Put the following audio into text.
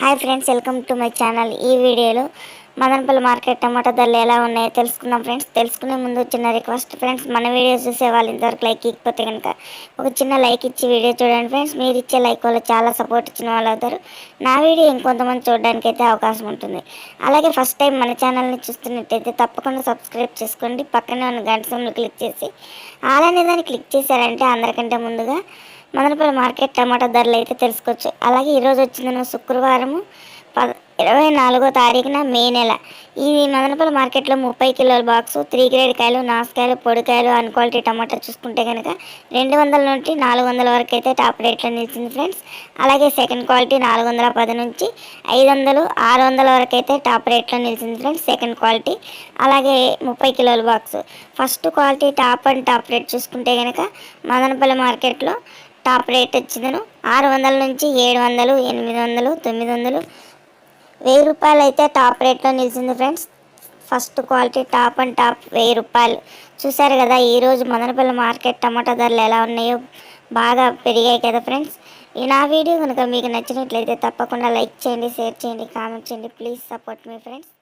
Hi friends welcome to my channel. ఈ వీడియోలో Madanapalle market టమాటా ధరలు ఎలా ఉన్నాయో తెలుసుకుందాం ఫ్రెండ్స్. తెలుసుకునే ముందు చిన్న రిక్వెస్ట్ ఫ్రెండ్స్ మన వీడియో చూసే వాళ్ళు ఇంతవరకు లైక్ ఇకపోతే కనుక ఒక చిన్న లైక్ ఇచ్చి వీడియో చూడండి ఫ్రెండ్స్. మీరు ఇచ్చే లైక్ వల్ల చాలా సపోర్ట్ ఇచ్చిన వాళ్ళు అవుతారు. నా వీడియో ఇంకొంతమంది చూడడానికి అయితే అవకాశం ఉంటుంది. అలాగే ఫస్ట్ టైం మన ఛానల్ని చూస్తున్నట్టయితే తప్పకుండా సబ్స్క్రైబ్ చేసుకోండి. పక్కనే ఉన్న గంట క్లిక్ చేసి అలానే దాన్ని క్లిక్ చేశారంటే అందరికంటే ముందుగా మదనపల్లి మార్కెట్ టమాటా ధరలు అయితే తెలుసుకోవచ్చు. అలాగే ఈరోజు వచ్చిందన్న శుక్రవారము పద ఇరవై నాలుగో తారీఖున మే నెల. ఈ మదనపల్లి మార్కెట్లో ముప్పై కిలోల బాక్సు త్రీ గ్రేడ్ కాయలు నాసుకాయలు పొడికాయలు అన్ క్వాలిటీ టమాటా చూసుకుంటే కనుక రెండు వందల నుండి నాలుగు వందల వరకు అయితే టాప్ రేట్లో నిలిచింది ఫ్రెండ్స్. అలాగే సెకండ్ క్వాలిటీ నాలుగు వందల పది నుంచి ఐదు వందలు ఆరు వందల వరకు అయితే టాప్ రేట్లో నిలిచింది ఫ్రెండ్స్ సెకండ్ క్వాలిటీ. అలాగే ముప్పై కిలోల box. First quality top and top rate చూసుకుంటే కనుక మదనపల్లి మార్కెట్లో టాప్ రేట్ వచ్చిందను. ఆరు వందల నుంచి ఏడు వందలు ఎనిమిది వందలు తొమ్మిది వందలు. వెయ్యి రూపాయలు అయితే టాప్ రేట్లో నిలిచింది friends. First quality top and top వెయ్యి రూపాయలు. చూసారు కదా ఈరోజు మదనపల్లి మార్కెట్ టమాటా ధరలు ఎలా ఉన్నాయో బాగా పెరిగాయి కదా ఫ్రెండ్స్. ఈ నా వీడియో కనుక మీకు నచ్చినట్లయితే తప్పకుండా లైక్ చేయండి షేర్ చేయండి కామెంట్ చేయండి. ప్లీజ్ సపోర్ట్ మీ ఫ్రెండ్స్.